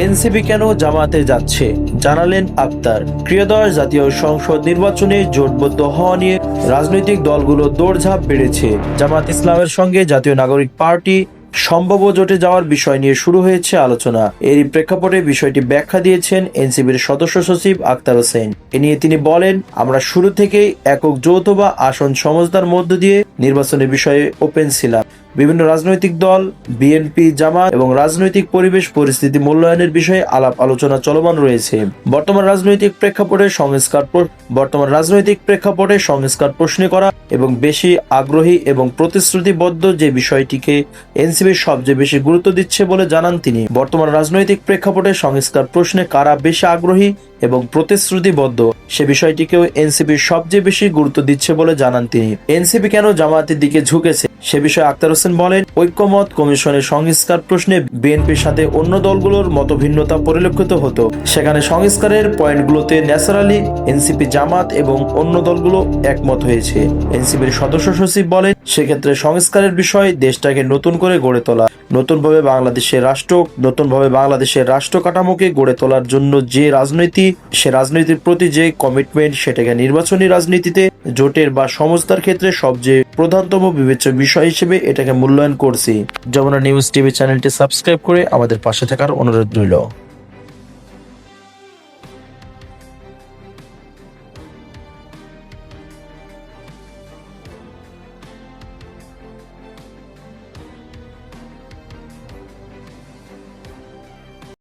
NCP কেন জামাতে যাচ্ছে? জানালেন আক্তার। ক্রিয়দশ জাতীয় সংসদ নির্বাচনে জোটবদ্ধ হওয়া নিয়ে রাজনৈতিক দলগুলো দৌড়ঝাঁপ বেড়েছে। জামাত ইসলামের সঙ্গে জাতীয় নাগরিক পার্টি সম্ভাব্য জোটে যাওয়ার বিষয় নিয়ে শুরু হয়েছে আলোচনা। এরই প্রেক্ষাপটে বিষয়টি ব্যাখ্যা দিয়েছেন এনসিবির সদস্য সচিব আক্তার হোসেন। এ নিয়ে তিনি বলেন, আমরা শুরু থেকেই একক যৌথ বা আসন সমঝদার মধ্য দিয়ে নির্বাচনের বিষয়ে ওপেন ছিলাম। বিভিন্ন রাজনৈতিক দল বিএনপি জামাত এবং রাজনৈতিক পরিবেশ পরিস্থিতি মূল্যায়নের বিষয়ে আলাপ আলোচনা চলমান রয়েছে। বর্তমান রাজনৈতিক প্রেক্ষাপটে সংস্কার বর্তমান রাজনৈতিক প্রেক্ষাপটে সংস্কার প্রশ্ন করা এবং বেশি আগ্রহী এবং প্রতিশ্রুতিবদ্ধ যে বিষয়টিকে এনসিবি সবচেয়ে বেশি গুরুত্ব দিচ্ছে বলে জানান তিনি। বর্তমান রাজনৈতিক প্রেক্ষাপটে সংস্কার প্রশ্নে কারা বেশি আগ্রহী এবং প্রতিশ্রুতিবদ্ধ। সে বিষয়টিকেও এনসিপি সবচেয়ে বেশি গুরুত্ব দিচ্ছে বলে জানান তিনি। এনসিপি কেন জামায়াতের দিকে ঝুঁকেছে? সে বিষয়ে আক্তার হোসেন বলেন, ঐক্যমত কমিশনের সংস্কার প্রশ্নে বিএনপির সাথে অন্য দলগুলোর মতভিন্নতা পরিলক্ষিত হতো। সেখানে সংস্কারের পয়েন্টগুলোতে ন্যাচারালি এনসিপি জামাত এবং অন্য দলগুলো একমত হয়েছে। এনসিপির সদস্য সচিব বলেন, সেক্ষেত্রে সংস্কারের বিষয় দেশটাকে নতুন করে গড়ে তোলা, নতুনভাবে বাংলাদেশের রাষ্ট্র, নতুনভাবে বাংলাদেশের রাষ্ট্র কাঠামোকে গড়ে তোলার জন্য যে রাজনীতি সে রাজনীতির প্রতি যে কমিটমেন্ট সেটাকে নির্বাচনী রাজনীতিতে, জোটের বা সমস্তার ক্ষেত্রে সবচেয়ে প্রধানতম বিবেচ্য বিষয় হিসেবে এটাকে মূল্যায়ন করছি। যমুনা নিউজ টিভি চ্যানেলটি সাবস্ক্রাইব করে আমাদের পাশে থাকার অনুরোধ রইল।